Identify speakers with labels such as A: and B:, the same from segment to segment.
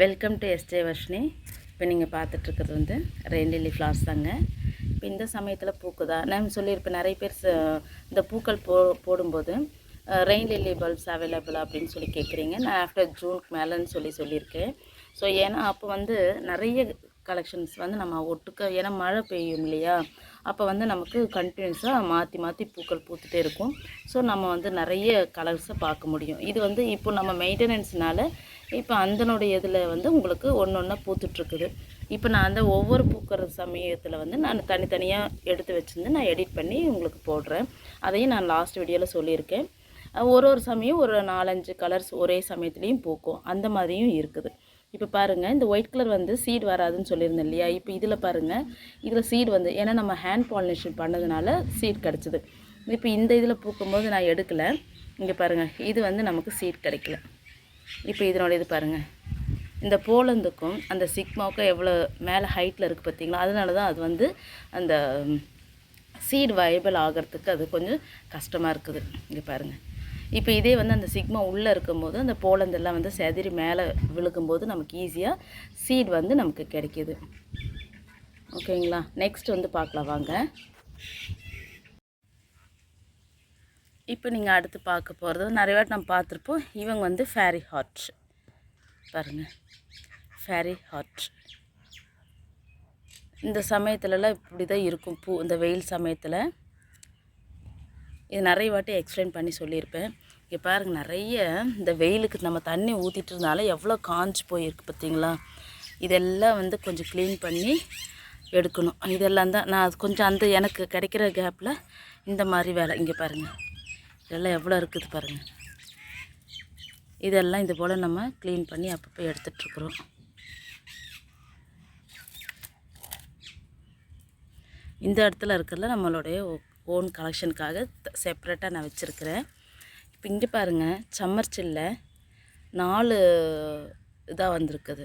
A: Welcome to SJ Varshini இப்போ நீங்கள் பார்த்துட்ருக்கிறது வந்து ரெயின் லில்லி ஃப்ளார்ஸ் தாங்க. இப்போ இந்த சமயத்தில் பூக்குதா நான் சொல்லியிருப்பேன் நிறைய பேர் ச- இந்த பூக்கள் போ போடும்போது ரெயின் லில்லி பல்ப்ஸ் அவைலபிள் அப்படின்னு சொல்லி கேட்குறீங்க. நான் ஆஃப்டர் ஜூனுக்கு மேலேன்னு சொல்லி சொல்லியிருக்கேன். ஸோ ஏன்னா அப்போ வந்து நிறைய கலெக்ஷன்ஸ் வந்து நம்ம ஒட்டுக்க ஏன்னா மழை பெய்யும் இல்லையா? அப்போ வந்து நமக்கு கண்டினியூஸாக மாற்றி மாற்றி பூக்கள் பூத்துட்டே இருக்கும். ஸோ நம்ம வந்து நிறைய கலர்ஸை பார்க்க முடியும். இது வந்து இப்போ நம்ம மெயின்டெனன்ஸ்னால இப்போ அந்தனுடைய இதில் வந்து உங்களுக்கு ஒன்று ஒன்றா பூத்துட்ருக்குது. இப்போ நான் அந்த ஒவ்வொரு பூக்கிற சமயத்தில் வந்து நான் தனித்தனியாக எடுத்து வச்சுருந்து நான் எடிட் பண்ணி உங்களுக்கு போடுறேன். அதையும் நான் லாஸ்ட் வீடியோவில் சொல்லியிருக்கேன். ஒரு ஒரு சமயம் ஒரு நாலஞ்சு கலர்ஸ் ஒரே சமயத்துலேயும் பூக்கும். அந்த மாதிரியும் இருக்குது. இப்போ பாருங்கள் இந்த ஒயிட் கலர் வந்து சீட் வராதுன்னு சொல்லியிருந்தேன் இல்லையா? இப்போ இதில் பாருங்கள் இதில் சீட் வந்து ஏன்னா நம்ம ஹேண்ட் பாலினேஷன் பண்ணதுனால சீட் கிடச்சிது. இப்போ இந்த இதில் பூக்கும்போது நான் எடுக்கலை. இங்கே பாருங்கள் இது வந்து நமக்கு சீட் கிடைக்கல. இப்போ இதனோட இது பாருங்கள் இந்த போலந்துக்கும் அந்த சிக்மாவுக்கும் எவ்வளோ மேலே ஹைட்டில் இருக்குது பார்த்தீங்களா? அதனால தான் அது வந்து அந்த சீட் வயபிள் ஆகிறதுக்கு அது கொஞ்சம் கஷ்டமாக இருக்குது. இங்கே பாருங்கள் இப்போ இதே வந்து அந்த சிக்மா உள்ளே இருக்கும்போது அந்த போலந்தெல்லாம் வந்து செதறி மேலே விழுகும்போது நமக்கு ஈஸியாக சீட் வந்து நமக்கு கிடைக்கிது. ஓகேங்களா? நெக்ஸ்ட் வந்து பார்க்கலாம். வாங்க. இப்போ நீங்கள் அடுத்து பார்க்க போகிறது நிறைய வாட்டி நம்ம பார்த்துருப்போம் இவங்க வந்து ஃபேரி ஹார்ட் பாருங்கள் ஃபேரி ஹார்ட் இந்த சமயத்துலலாம் இப்படி தான் இருக்கும் பூ இந்த வெயில் சமயத்தில். இது நிறைய வாட்டி எக்ஸ்பிளைன் பண்ணி சொல்லியிருப்பேன். இங்கே பாருங்கள் நிறைய இந்த வெயிலுக்கு நம்ம தண்ணி ஊற்றிட்டு இருந்தால எவ்வளோ காஞ்சு போயிருக்கு பார்த்தீங்களா இதெல்லாம் வந்து கொஞ்சம் க்ளீன் பண்ணி எடுக்கணும். இதெல்லாம் தான் நான் அது கொஞ்சம் அந்த எனக்கு கிடைக்கிற கேப்பில் இந்த மாதிரி வேலை. இங்கே பாருங்கள் இதெல்லாம் எவ்வளோ இருக்குது பாருங்கள் இதெல்லாம் இது போல் நம்ம க்ளீன் பண்ணி அப்பப்போ எடுத்துகிட்ருக்குறோம் இந்த இடத்துல இருக்கிறதுல நம்மளுடைய ஓன் கலெக்ஷனுக்காக செப்ரேட்டாக நான் வச்சுருக்கிறேன். இப்போ இங்கே பாருங்கள் சம்மர்ச்சில்ல நாலு இதாக வந்திருக்குது.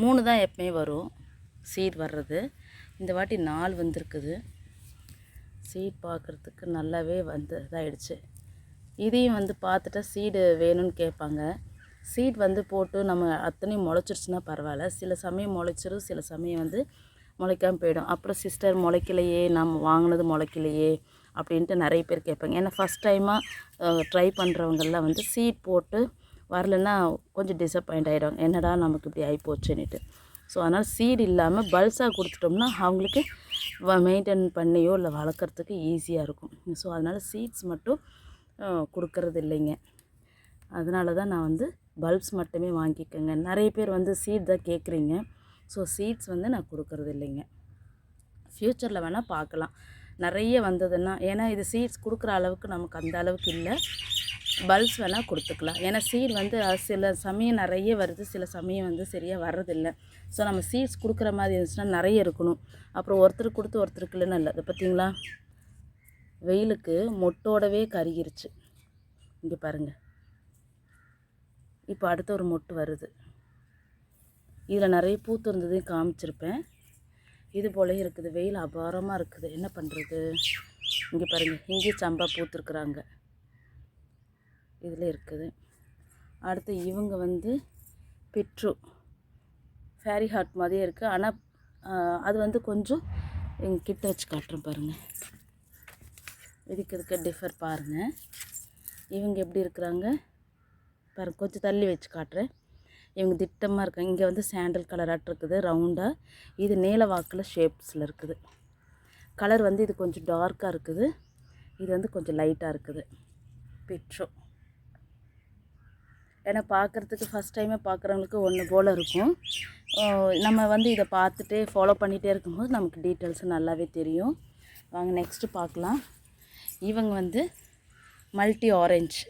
A: மூணு தான் எப்பவுமே வரும். சீட் வர்றது. இந்த வாட்டி நாலு வந்திருக்குது. சீட் பார்க்குறதுக்கு நல்லாவே வந்து இதாகிடுச்சு இதையும் வந்து பார்த்துட்டா சீடு வேணும்னு கேட்பாங்க. சீட் வந்து போட்டு நம்ம அத்தனையும் முளைச்சிருச்சுன்னா பரவாயில்ல. சில சமயம் முளைச்சிரும் சில சமயம் வந்து முளைக்காமல் போயிடும். அப்புறம் சிஸ்டர் முளைக்கலையே நம்ம வாங்கினது முளைக்கலையே அப்படின்ட்டு நிறைய பேர் கேட்பாங்க. ஏன்னா ஃபஸ்ட் டைமாக ட்ரை பண்ணுறவங்கெல்லாம் வந்து சீட் போட்டு வரலன்னா கொஞ்சம் டிசப்பாயிண்ட் ஆகிடும் என்னடா நமக்கு இப்படி ஆகிப்போச்சுன்னுட்டு ஸோ அதனால் சீட் இல்லாமல் பல்ஸாக கொடுத்துட்டோம்னா அவங்களுக்கு மெயின்டைன் பண்ணியோ இல்லை வளர்க்குறதுக்கு ஈஸியாக இருக்கும். ஸோ அதனால் சீட்ஸ் மட்டும் கொடுக்கறது இல்லைங்க. அதனால தான் நான் வந்து பல்ப்ஸ் மட்டுமே வாங்கிக்கோங்க. நிறைய பேர் வந்து சீட் தான் கேட்குறீங்க ஸோ சீட்ஸ் வந்து நான் கொடுக்கறது இல்லைங்க. ஃப்யூச்சரில் வேணால் பார்க்கலாம். நிறைய வந்ததுன்னா ஏன்னா இது சீட்ஸ் கொடுக்குற அளவுக்கு நமக்கு அந்த அளவுக்கு இல்லை. பல்ஸ் வேணால் கொடுத்துக்கலாம். ஏன்னா சீட் வந்து சில சமயம் நிறைய வருது. சில சமயம் வந்து சரியாக வர்றதில்ல. ஸோ நம்ம சீட்ஸ் கொடுக்குற மாதிரி இருந்துச்சுன்னா நிறைய இருக்கணும். அப்புறம் ஒருத்தருக்கு கொடுத்து ஒருத்தருக்கு இல்லைன்னு இல்லை. அது பார்த்தீங்களா வெயிலுக்கு மொட்டோடவே கருகிருச்சு. இங்கே பாருங்கள் இப்போ அடுத்த ஒரு மொட்டு வருது. இதில் நிறைய பூத்து இருந்ததையும் காமிச்சிருப்பேன். இது போல இருக்குது. வெயில் அபாரமாக இருக்குது. என்ன பண்ணுறது இங்கே பாருங்கள் இங்கே சம்பா பூத்துருக்குறாங்க. இதில் இருக்குது. அடுத்து இவங்க வந்து பெட்ரு. ஃபேரி ஹார்ட் மாதிரியே இருக்குது ஆனால் அது வந்து கொஞ்சம் இங்க கிட்ட வச்சு காட்டுறேன் பாருங்கள் இதுக்கு இதுக்கு டிஃபர் பாருங்கள் இவங்க எப்படி இருக்கிறாங்க? பாருங்க கொஞ்சம் தள்ளி வச்சு காட்டுறேன். இவங்க திட்டமாக இருக்காங்க. இங்கே வந்து சாண்டல் கலராட்டு இருக்குது ரவுண்டாக இது நீல வாக்கில் ஷேப்ஸில் இருக்குது. கலர் வந்து இது கொஞ்சம் டார்க்காக இருக்குது. இது வந்து கொஞ்சம் லைட்டாக இருக்குது. பிட்ரோ ஏன்னா பார்க்குறதுக்கு ஃபஸ்ட் டைமே பார்க்குறவங்களுக்கு ஒன்று போல் இருக்கும். நம்ம வந்து இதை பார்த்துட்டே ஃபாலோ பண்ணிகிட்டே இருக்கும்போது நமக்கு டீட்டெயில்ஸ் நல்லாவே தெரியும். வாங்க நெக்ஸ்ட்டு பார்க்கலாம். இவங்க வந்து மல்டி ஆரஞ்சு.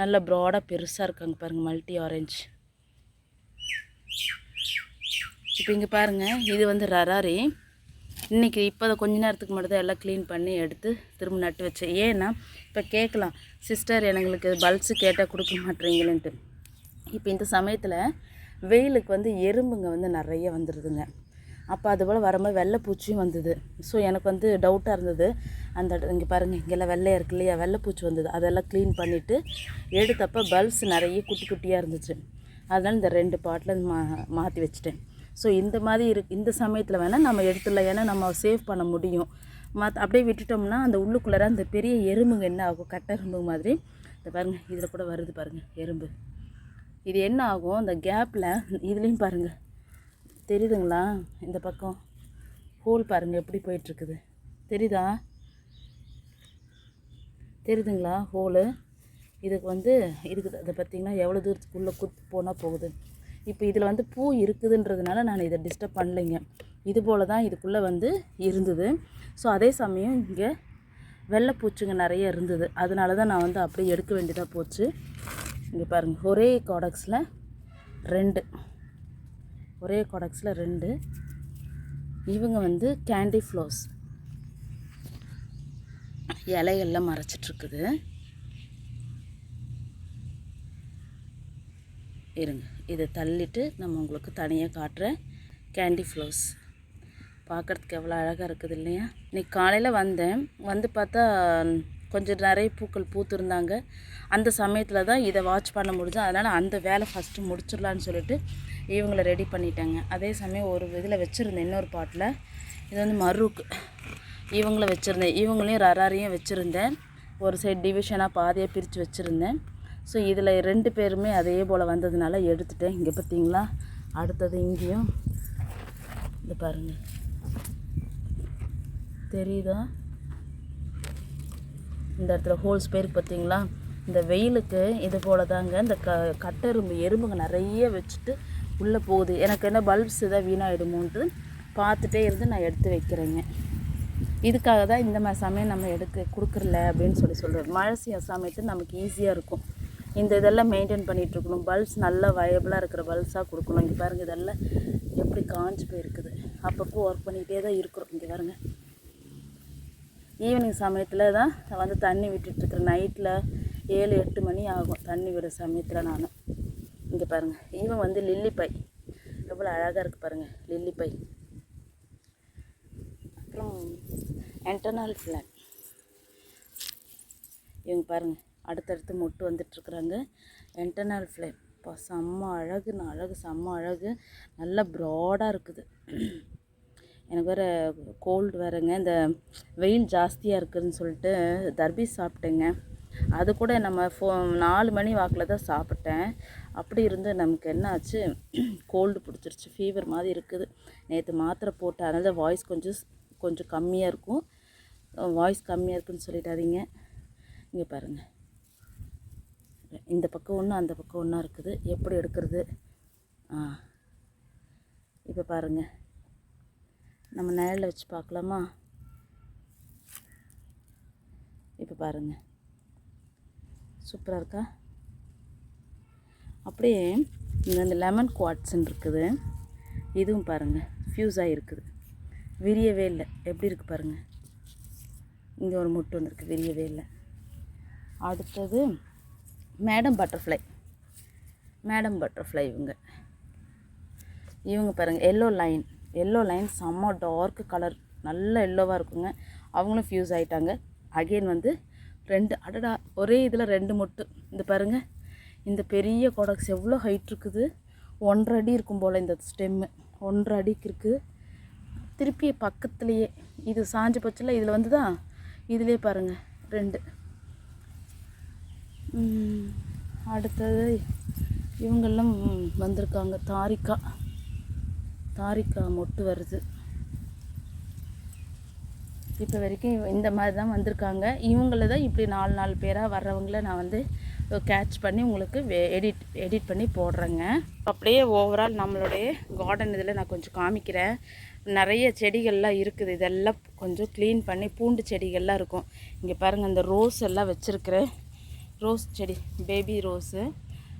A: நல்ல ப்ராடாக பெருசாக இருக்காங்க பாருங்கள் மல்டி ஆரஞ்சு. இப்போ இங்கே பாருங்கள் இது வந்து ரராரி. இன்றைக்கி இப்போ அதை கொஞ்ச நேரத்துக்கு மட்டும் தான் எல்லாம் க்ளீன் பண்ணி எடுத்து திரும்ப நட்டு வச்சேன். ஏன்னா இப்போ கேட்கலாம் சிஸ்டர் எங்களுக்கு பல்ஸு கேட்டால் கொடுக்க மாட்டேறீங்களேன்ட்டு இப்போ இந்த சமயத்தில் வெயிலுக்கு வந்து எறும்புங்க வந்து நிறைய வந்துடுதுங்க அப்போ அதுபோல் வரும்போது வெள்ளைப்பூச்சியும் வந்தது. ஸோ எனக்கு வந்து டவுட்டாக இருந்தது. அந்த இங்கே பாருங்கள் இங்கெல்லாம் வெள்ளையாக இருக்கு இல்லையா? வெள்ளைப்பூச்சி வந்தது. அதெல்லாம் க்ளீன் பண்ணிவிட்டு எடுத்தப்போ பல்ஸ் நிறைய குட்டி குட்டியாக இருந்துச்சு. அதனால் இந்த ரெண்டு பாட்டில் மா மாற்றி வச்சுட்டேன். ஸோ இந்த மாதிரி இரு இந்த சமயத்தில் வேணால் நம்ம எடுத்துடலாம். ஏன்னா நம்ம சேவ் பண்ண முடியும். மற்ற அப்படியே விட்டுட்டோம்னா அந்த உள்ளுக்குள்ளார அந்த பெரிய எறும்புங்க என்ன ஆகும்? கட்ட எறும்பு மாதிரி. இந்த பாருங்கள் இதில் கூட வருது பாருங்கள் எறும்பு. இது என்ன ஆகும்? அந்த கேப்பில் இதுலேயும் பாருங்கள் தெரியுதுங்களா இந்த பக்கம்? ஹோல் பாருங்கள் எப்படி போயிட்டுருக்குது. தெரியுதா? தெரியுதுங்களா? ஹோலு இதுக்கு வந்து இதுக்கு அதை பார்த்திங்கன்னா எவ்வளோ தூரத்துக்குள்ளே குத்து போனால் போகுது. இப்போ இதில் வந்து பூ இருக்குதுன்றதுனால நான் இதை டிஸ்டர்ப் பண்ணலைங்க. இது போல் தான் இதுக்குள்ளே வந்து இருந்தது. ஸோ அதே சமயம் இங்கே வெள்ளைப்பூச்சிங்க நிறைய இருந்தது. அதனால தான் நான் வந்து அப்படியே எடுக்க வேண்டியதாக போச்சு. இங்கே பாருங்கள் ஒரே காடக்ஸில் ரெண்டு. ஒரே கொடக்ஸில் ரெண்டு. இவங்க வந்து கேண்டி ஃப்ளோஸ் இலையெல்லாம் மறைச்சிட்ருக்குது. இருங்க இதை தள்ளிட்டு நம்ம உங்களுக்கு தனியாக காட்டுறேன். கேண்டி ஃப்ளோஸ் பார்க்குறதுக்கு எவ்வளோ அழகாக இருக்குது இல்லையா? இன்னைக்கு காலையில் வந்தேன். வந்து பார்த்தா கொஞ்சம் நிறைய பூக்கள் பூத்துருந்தாங்க. அந்த சமயத்தில் தான் இதை வாட்ச் பண்ண முடிஞ்சு அதனால் அந்த வேலை ஃபஸ்ட்டு முடிச்சிடலான்னு சொல்லிட்டு இவங்கள ரெடி பண்ணிட்டாங்க. அதே சமயம் ஒரு இதில் வச்சுருந்தேன் இன்னொரு பாட்டில் இது வந்து மருக்கு இவங்கள வச்சுருந்தேன். இவங்களையும் ரராரையும் வச்சுருந்தேன். ஒரு சைடு டிவிஷனாக பாதியாக பிரித்து வச்சுருந்தேன். ஸோ இதில் ரெண்டு பேருமே அதே போல் வந்ததுனால எடுத்துட்டேன். இங்கே பார்த்தீங்களா அடுத்தது இங்கேயும். இது பாருங்கள் தெரியுதா? இந்த இடத்துல ஹோல்ஸ் போயிருக்கு பார்த்தீங்களா? இந்த வெயிலுக்கு இது போல தாங்க இந்த க கட்டெரும்பு எறும்புங்க நிறைய வச்சுட்டு உள்ளே போகுது. எனக்கு என்ன பல்ப்ஸ் எதாவது வீணாகிடுமோன்ட்டு பார்த்துட்டே இருந்து நான் எடுத்து வைக்கிறேங்க. இதுக்காக தான் இந்த மாதிரி சமயம் நம்ம எடுக்க கொடுக்குறல அப்படின்னு சொல்லி சொல்கிறேன் மழை செய்ய சமயத்து நமக்கு ஈஸியாக இருக்கும். இந்த இதெல்லாம் மெயின்டைன் பண்ணிகிட்ருக்கணும் பல்ப்ஸ் நல்லா வயபிளாக இருக்கிற பல்ப்ஸாக கொடுக்கணும். இங்கே பாருங்கள் இதெல்லாம் எப்படி காஞ்சு போயிருக்குது. அப்பப்போ ஒர்க் பண்ணிகிட்டே தான் இருக்கிறோம். இங்கே பாருங்கள் ஈவினிங் சமயத்தில் தான் வந்து தண்ணி விட்டுட்டுருக்குறேன் நைட்டில் ஏழு எட்டு மணி ஆகும் தண்ணி விட சமயத்தில் நான். இங்கே பாருங்கள் இவன் வந்து லில்லி பை எவ்வளோ அழகாக இருக்குது பாருங்கள் லில்லி பை அப்புறம் என்டர்னல் ஃப்ளாக் இவங்க பாருங்கள் அடுத்தடுத்து மொட்டு வந்துட்டுருக்குறாங்க என்டர்னல் ஃப்ளேம் இப்போ செம்ம அழகு நான் அழகு செம்ம அழகு. நல்லா ப்ராடாக இருக்குது. எனக்கு வேறு கோல்டு வேறுங்க. இந்த வெயில் ஜாஸ்தியாக இருக்குதுன்னு சொல்லிட்டு தர்பீஸ் சாப்பிட்டேங்க. அது கூட நம்ம ஃபோ நாலு மணி வாக்கில் தான் சாப்பிட்டேன். அப்படி இருந்து நமக்கு என்ன ஆச்சு கோல்டு பிடிச்சிருச்சு. ஃபீவர் மாதிரி இருக்குது. நேற்று மாத்திரை போட்டு அதனால் வாய்ஸ் கொஞ்சம் கொஞ்சம் கம்மியாக இருக்கும். வாய்ஸ் கம்மியாக இருக்குன்னு சொல்லிட்டாதீங்க இங்கே பாருங்கள் இந்த பக்கம் ஒன்று அந்த பக்கம் ஒன்றா இருக்குது. எப்படி எடுக்கிறது? ஆ. இப்போ பாருங்கள் நம்ம நிழலில் வச்சு பார்க்கலாமா? இப்போ பாருங்கள் சூப்பராக இருக்கா? அப்படியே இங்கே அந்த லெமன் குவாட்ஸ்ன்னு இருக்குது. இதுவும் பாருங்கள் ஃப்யூஸ் ஆகிருக்குது விரியவே இல்லை. எப்படி இருக்குது பாருங்கள் இங்கே ஒரு முட்டு வந்துருக்கு விரியவே இல்லை. அடுத்தது மேடம் பட்டர்ஃப்ளை மேடம் பட்டர்ஃப்ளை இவங்க. இவங்க பாருங்கள் எல்லோ லைன் எல்லோ லைன் செம்ம டார்க் கலர் நல்ல எல்லோவாக இருக்குங்க. அவங்களும் ஃப்யூஸ் ஆகிட்டாங்க அகெயின் வந்து ரெண்டு அடடா ஒரே இதில் ரெண்டு மொட்டு. இந்த பாருங்கள் இந்த பெரிய கொடக்ஸ் எவ்வளோ ஹைட் இருக்குது. ஒன்றரை அடி இருக்கும் போல் இந்த ஸ்டெம்மு ஒன்றரை அடிக்கு இருக்குது திருப்பி பக்கத்துலேயே இது சாஞ்சு பச்சில் இதில் வந்து தான் இதிலே பாருங்கள் ரெண்டு அடுத்தது இவங்கெல்லாம் வந்திருக்காங்க தாரிக்கா. தாரிக்கா மொட்டு வருது. இப்போ வரைக்கும் இந்த மாதிரி தான் வந்திருக்காங்க. இவங்கள தான் இப்படி நாலு நாலு பேராக வர்றவங்கள நான் வந்து கேட்ச் பண்ணி உங்களுக்கு எடிட் எடிட் பண்ணி போடுறேங்க. அப்படியே ஓவரால் நம்மளுடைய கார்டன் இதில் நான் கொஞ்சம் காமிக்கிறேன். நிறைய செடிகள்லாம் இருக்குது. இதெல்லாம் கொஞ்சம் க்ளீன் பண்ணி பூண்டு செடிகள்லாம் இருக்கும். இங்கே பாருங்கள் இந்த ரோஸ் எல்லாம் வச்சுருக்கிறேன் ரோஸ் செடி பேபி ரோஸு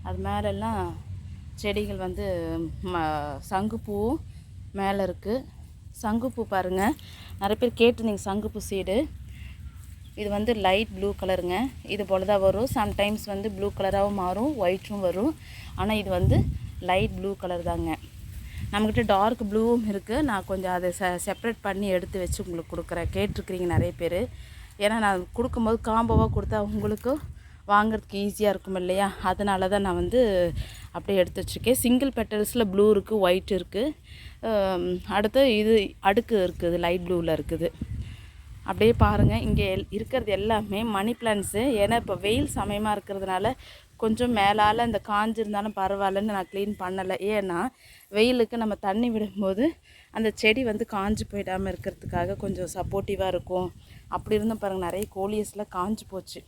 A: அது மேலெல்லாம் செடிகள் வந்து ம சங்குப்பூவும் மேலே இருக்குது சங்குப்பூ பாருங்கள் நிறைய பேர் கேட்டிருந்தீங்க சங்குப்பூ சீடு இது வந்து லைட் ப்ளூ கலருங்க இது போல் தான் வரும். சம்டைம்ஸ் வந்து ப்ளூ கலராகவும் மாறும் ஒயிட்டும் வரும். ஆனால் இது வந்து லைட் ப்ளூ கலர் தாங்க. நம்மக்கிட்ட டார்க் ப்ளூவும் இருக்குது நான் கொஞ்சம் அதை செ செப்பரேட் பண்ணி எடுத்து வச்சு உங்களுக்கு கொடுக்குறேன். கேட்டிருக்கிறீங்க நிறைய பேர். ஏன்னா நான் கொடுக்கும்போது காம்போவாக கொடுத்தா உங்களுக்கும் வாங்குறதுக்கு ஈஸியாக இருக்கும் இல்லையா? அதனால தான் நான் வந்து அப்படியே எடுத்து வச்சுருக்கேன். சிங்கிள் பெட்டல்ஸில் ப்ளூ இருக்குது ஒயிட் இருக்குது அடுத்து இது அடுக்கு இருக்குது லைட் ப்ளூவில் இருக்குது. அப்படியே பாருங்கள் இங்கே எல் இருக்கிறது எல்லாமே மணி பிளான்ட்ஸு ஏன்னா இப்போ வெயில் சமயமாக இருக்கிறதுனால கொஞ்சம் மேலால் இந்த காஞ்சிருந்தாலும் பரவாயில்லன்னு நான் க்ளீன் பண்ணலை. ஏன்னா வெயிலுக்கு நம்ம தண்ணி விடும்போது அந்த செடி வந்து காஞ்சு போயிடாமல் இருக்கிறதுக்காக கொஞ்சம் சப்போர்ட்டிவாக இருக்கும். அப்படி இருந்தும் பாருங்கள் நிறைய கோலியஸ்லாம் காஞ்சி போச்சு.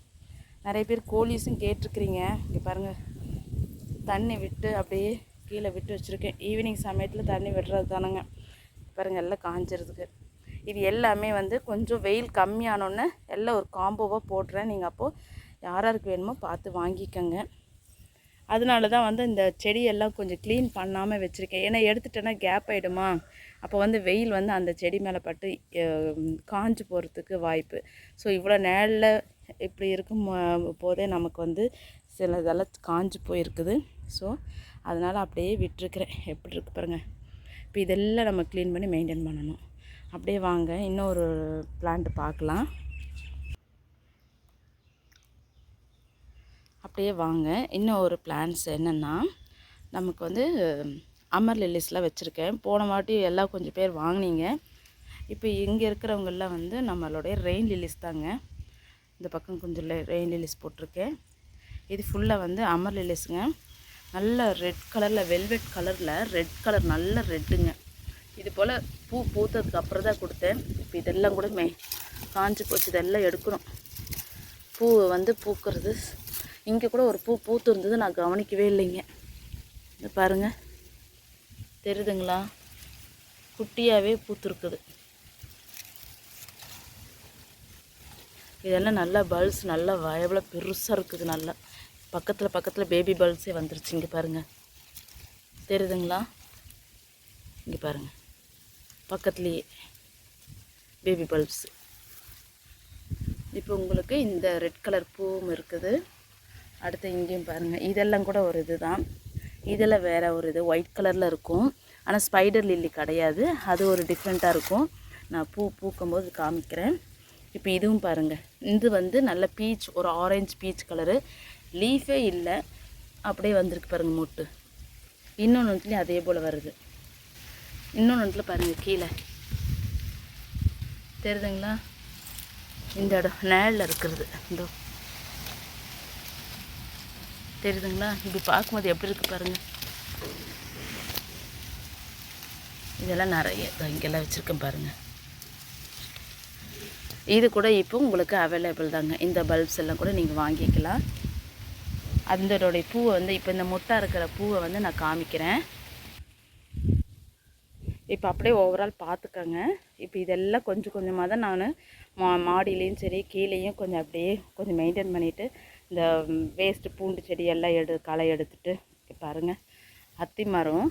A: நிறைய பேர் கோழிஸும் கேட்டிருக்கிறீங்க. இங்கே பாருங்கள் தண்ணி விட்டு அப்படியே கீழே விட்டு வச்சுருக்கேன். ஈவினிங் சமயத்தில் தண்ணி விடுறது தானுங்க. பாருங்கள் எல்லாம் காஞ்சிருதுக்கு இது எல்லாமே வந்து கொஞ்சம் வெயில் கம்மியானோன்னே எல்லாம் ஒரு காம்போவாக போடுறேன். நீங்கள் அப்போது யாராருக்கு வேணுமோ பார்த்து வாங்கிக்கோங்க. அதனால தான் வந்து இந்த செடியெல்லாம் கொஞ்சம் க்ளீன் பண்ணாமல் வச்சுருக்கேன். ஏன்னா எடுத்துட்டேன்னா கேப் ஆகிடுமா அப்போ வந்து வெயில் வந்து அந்த செடி மேலே பட்டு காஞ்சு போகிறதுக்கு வாய்ப்பு. ஸோ இவ்வளோ நேரில் இப்படி இருக்கும் போதே நமக்கு வந்து சில இதெல்லாம் காஞ்சு போயிருக்குது. ஸோ அதனால் அப்படியே விட்டுருக்குறேன். எப்படி இருக்கு பாருங்கள் இப்போ இதெல்லாம் நம்ம க்ளீன் பண்ணி மெயின்டைன் பண்ணணும். அப்படியே வாங்க இன்னொரு பிளான்ட் பார்க்கலாம். அப்படியே வாங்க இன்னும் ஒரு பிளான்ஸ் என்னென்னா நமக்கு வந்து அமர் லில்லிஸ்லாம் வச்சுருக்கேன். போன வாட்டி எல்லாம் கொஞ்சம் பேர் வாங்கினீங்க. இப்போ இங்கே இருக்கிறவங்கெல்லாம் வந்து நம்மளுடைய ரெயின் லில்லிஸ் தாங்க. இந்த பக்கம் கொஞ்சம் ரெயின் லிலிஸ் போட்டிருக்கேன். இது ஃபுல்லாக வந்து அமர் லிலிஸுங்க நல்ல ரெட் கலரில் வெல்வெட் கலரில் ரெட் கலர் நல்ல ரெட்டுங்க இது போல் பூ பூத்ததுக்கு அப்புறம் தான் கொடுத்தேன். இப்போ இதெல்லாம் கூட மே காஞ்சி போச்சு. இதெல்லாம் எடுக்கணும். பூ வந்து பூக்கிறது. இங்கே கூட ஒரு பூ பூத்து இருந்தது நான் கவனிக்கவே இல்லைங்க. இது பாருங்கள் தெரியுதுங்களா? குட்டியாகவே பூத்துருக்குது. இதெல்லாம் நல்லா பல்ஸ் நல்லா வயபில் பெருசாக இருக்குது நல்லா. பக்கத்தில் பக்கத்தில் பேபி பல்ஸே வந்துருச்சு. இங்கே பாருங்கள் தெரியுதுங்களா? இங்கே பாருங்கள் பக்கத்துலேயே பேபி பல்ப்ஸ் இப்போ உங்களுக்கு இந்த ரெட் கலர் பூவும் இருக்குது. அடுத்து இங்கேயும் பாருங்கள் இதெல்லாம் கூட ஒரு இது தான் இதெல்லாம் வேறு ஒரு இது. ஒயிட் கலரில் இருக்கும். ஆனால் ஸ்பைடர் லில்லி கிடையாது. அது ஒரு டிஃப்ரெண்ட்டாக இருக்கும். நான் பூ பூக்கும்போது காமிக்கிறேன். இப்போ இதுவும் பாருங்கள் இது வந்து நல்ல பீச் ஒரு ஆரஞ்சு பீச் கலரு லீஃபே இல்லை. அப்படியே வந்திருக்கு பாருங்கள் மொட்டு. இன்னொன்றுலேயும் அதே போல் வருது. இன்னொன்றுல பாருங்கள் கீழே. தெரியுதுங்களா? இந்த இடம் நேரில் இருக்கிறது. இதோ. தெரியுதுங்களா? இப்படி பார்க்கும்போது எப்படி இருக்கு பாருங்கள் இதெல்லாம் நிறைய. இங்கெல்லாம் வச்சுருக்கேன் பாருங்கள் இது கூட இப்போ உங்களுக்கு அவைலபிள் தாங்க. இந்த பல்ப்ஸ் எல்லாம் கூட நீங்கள் வாங்கிக்கலாம். அதோடைய பூவை வந்து இப்போ இந்த முட்டை இருக்கிற பூவை வந்து நான் காமிக்கிறேன். இப்போ அப்படியே ஓவரால் பார்த்துக்கோங்க. இப்போ இதெல்லாம் கொஞ்சம் கொஞ்சமாக தான் நான் மா மாடியிலையும் சரி கீழேயும் கொஞ்சம் அப்படியே கொஞ்சம் மெயின்டைன் பண்ணிவிட்டு இந்த வேஸ்ட்டு பூண்டு செடி எல்லாம் எடு களை எடுத்துகிட்டு பாருங்கள் அத்தி மரம்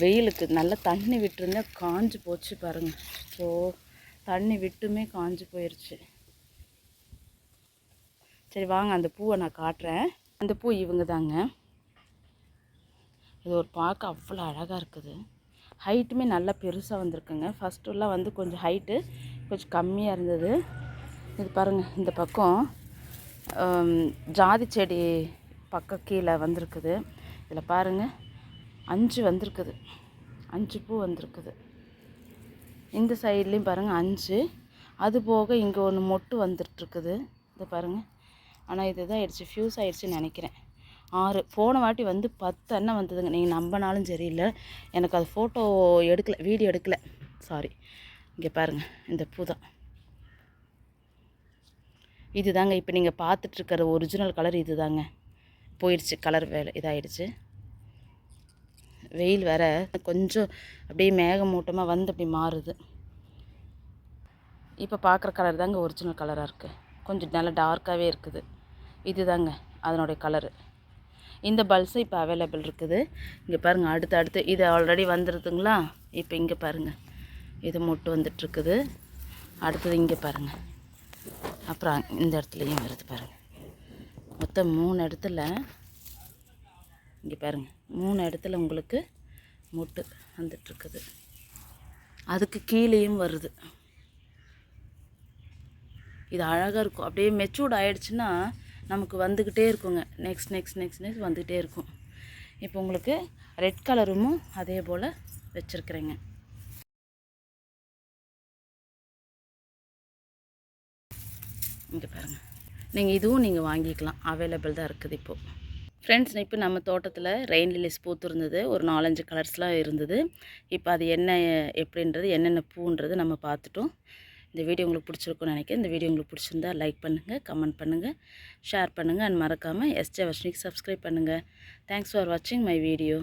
A: வெயிலுக்கு நல்லா தண்ணி விட்டுருந்தா காஞ்சு போச்சு பாருங்கள் ஸோ தண்ணி விட்டுமே காஞ்சி போயிடுச்சு சரி வாங்க அந்த பூவை நான் காட்டுறேன். அந்த பூ இவங்க தாங்க இது ஒரு பார்க்க அவ்வளோ அழகாக இருக்குது. ஹைட்டுமே நல்லா பெருசாக வந்திருக்குங்க. ஃபஸ்ட்டுலாம் வந்து கொஞ்சம் ஹைட்டு கொஞ்சம் கம்மியாக இருந்தது. இது பாருங்கள் இந்த பக்கம் ஜாதி செடி பக்கம் கீழே வந்திருக்குது. இதில் பாருங்கள் அஞ்சு வந்திருக்குது. அஞ்சு பூ வந்திருக்குது. இந்த சைட்லேயும் பாருங்கள் அஞ்சு. அது போக இங்கே ஒன்று மொட்டு வந்துட்டுருக்குது. இது பாருங்கள் ஆனால் இதுதான் ஆயிடுச்சு. ஃப்யூஸ் ஆயிடுச்சுன்னு நினைக்கிறேன். ஆறு. போன வாட்டி வந்து பத்து அண்ணன் வந்ததுங்க. நீங்கள் நம்பினாலும் சரியில்லை எனக்கு அது ஃபோட்டோ எடுக்கலை வீடியோ எடுக்கலை. சாரி இங்கே பாருங்கள் இந்த பூ தான். இது தாங்க இப்போ நீங்கள் பார்த்துட்ருக்கிற ஒரிஜினல் கலர் இது தாங்க போயிடுச்சு கலர் வேலை இதாயிடுச்சு. வெயில் வேறு. கொஞ்சம் அப்படியே மேகமூட்டமாக வந்து அப்படி மாறுது. இப்போ பார்க்குற கலர் தாங்க ஒரிஜினல் கலராக இருக்குது கொஞ்சம் நல்லா டார்க்காகவே இருக்குது. இது தாங்க அதனுடைய கலரு இந்த பல்ஸும் இப்போ அவைலபிள் இருக்குது. இங்கே பாருங்கள் அடுத்து அடுத்து இது ஆல்ரெடி வந்துடுதுங்களா இப்போ இங்கே பாருங்கள் இது மொட்டு வந்துட்டுருக்குது. அடுத்தது இங்கே பாருங்கள் அப்புறம் இந்த இடத்துலையும் வருது பாருங்கள் மொத்தம் மூணு இடத்துல இங்கே பாருங்கள் மூணு இடத்துல உங்களுக்கு மொட்டு வந்துட்டுருக்குது. அதுக்கு கீழேயும் வருது. இது அழகாக இருக்கும். அப்படியே மெச்சூர்ட் ஆகிடுச்சுன்னா நமக்கு வந்துக்கிட்டே இருக்குங்க. நெக்ஸ்ட் நெக்ஸ்ட் நெக்ஸ்ட் நெக்ஸ்ட் வந்துக்கிட்டே இருக்கும். இப்போ உங்களுக்கு ரெட் கலரும் அதே போல் வச்சுருக்குறேங்க. இங்கே பாருங்கள் நீங்கள் இதுவும் நீங்கள் வாங்கிக்கலாம். அவைலபிள் தான் இருக்குது இப்போது ஃப்ரெண்ட்ஸ் இப்போ நம்ம தோட்டத்தில் ரெயின் லிலிஸ் பூத்துருந்தது. ஒரு நாலஞ்சு கலர்ஸ்லாம் இருந்தது. இப்போ அது என்ன எப்படின்றது என்னென்ன பூன்றது நம்ம பார்த்துட்டோம். இந்த வீடியோ உங்களுக்கு பிடிச்சிருக்கும்னு நினைக்கிறேன். இந்த வீடியோ உங்களுக்கு பிடிச்சிருந்தா லைக் பண்ணுங்கள் கமெண்ட் பண்ணுங்கள் ஷேர் பண்ணுங்கள் அண்ட் மறக்காமல் எஸ்ஜே வர்ஷினிக்கு சப்ஸ்கிரைப் பண்ணுங்கள் தேங்க்ஸ் ஃபார் வாட்சிங் மை வீடியோ